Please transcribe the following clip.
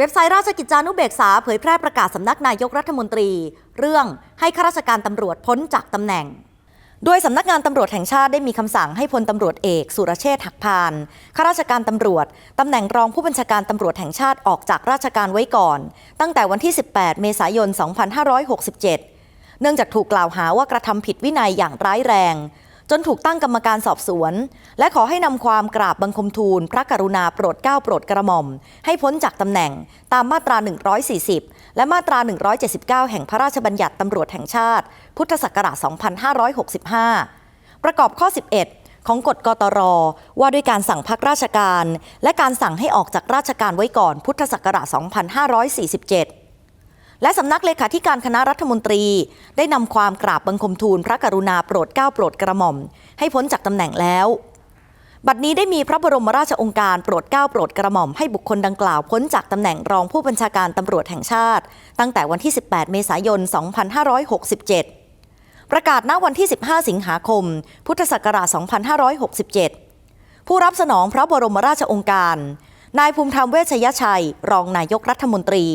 เว็บไซต์ราชกิจจานุเบกษาเผยแพร่ประกาศสำนักนายกรัฐมนตรี เรื่องให้ข้าราชการตำรวจพ้นจากตำแหน่ง โดยสำนักงานตำรวจแห่งชาติได้มีคำสั่งให้พลตำรวจเอกสุรเชษฐ์หักพานข้าราชการตำรวจตำแหน่งรองผู้บัญชาการตำรวจแห่งชาติออกจากราชการไว้ก่อน ตั้งแต่วันที่ 18 เมษายน 2567 เนื่องจากถูกกล่าวหาว่ากระทำผิดวินัยอย่างร้ายแรง จนถูกตั้งกรรมการสอบสวน และขอให้นำความกราบบังคมทูล พระกรุณาโปรดเกล้าโปรดกระหม่อม ให้พ้นจากตำแหน่งตามมาตรา 140 และมาตรา 179 แห่งพระราชบัญญัติตำรวจแห่งชาติ พุทธศักราช 2565 ประกอบข้อ 11 ของกฎกตร ว่าด้วยการสั่งพักราชการ และการสั่งให้ออกจากราชการไว้ก่อนพุทธศักราช 2547 และสำนักเลขาธิการคณะรัฐมนตรี ได้นำความกราบบังคมทูลพระกรุณาโปรดเกล้าโปรดกระหม่อม ให้พ้นจากตำแหน่งแล้ว บัดนี้ได้มีพระบรมราชองค์การโปรดเกล้าโปรดกระหม่อมให้บุคคลดังกล่าวพ้นจากตำแหน่งรองผู้บัญชาการตำรวจแห่งชาติ ตั้งแต่วันที่ 18 เมษายน 2567 ประกาศณวันที่ 15 สิงหาคม พุทธศักราช 2567 ผู้รับสนองพระบรมราชองค์การ นายภูมิธรรมเวชยชัย รองนายกรัฐมนตรี